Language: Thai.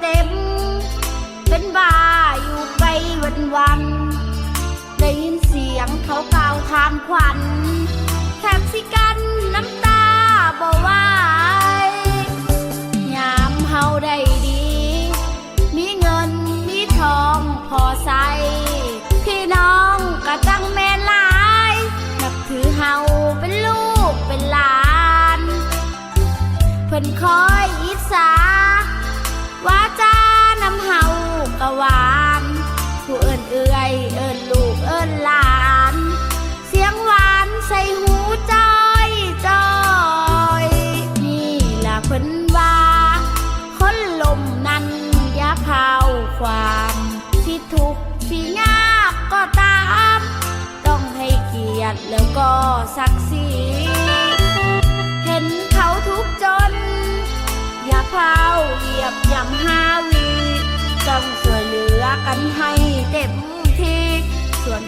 เต็ม เป็นบ้าอยู่ไปวันวันได้ยินเสียงเขากล่าวทานขวัญแทบสิกันน้ำตาบ่ไหวยามเฮาได้ดี มีเงินมีทองพอใส่พี่น้องก็ตั้งแม่หลายนับถือเฮาเป็นลูกเป็นหลาน เพิ่นคอย สิยากก็ตาม ต้องให้เกียรติแล้วก็ศักดิ์ศรีเห็นเขาทุกจน อย่าเฝ้าเหยียบย่ำห้าวีต้องช่วยเหลือกันให้เต็มที่ส่วน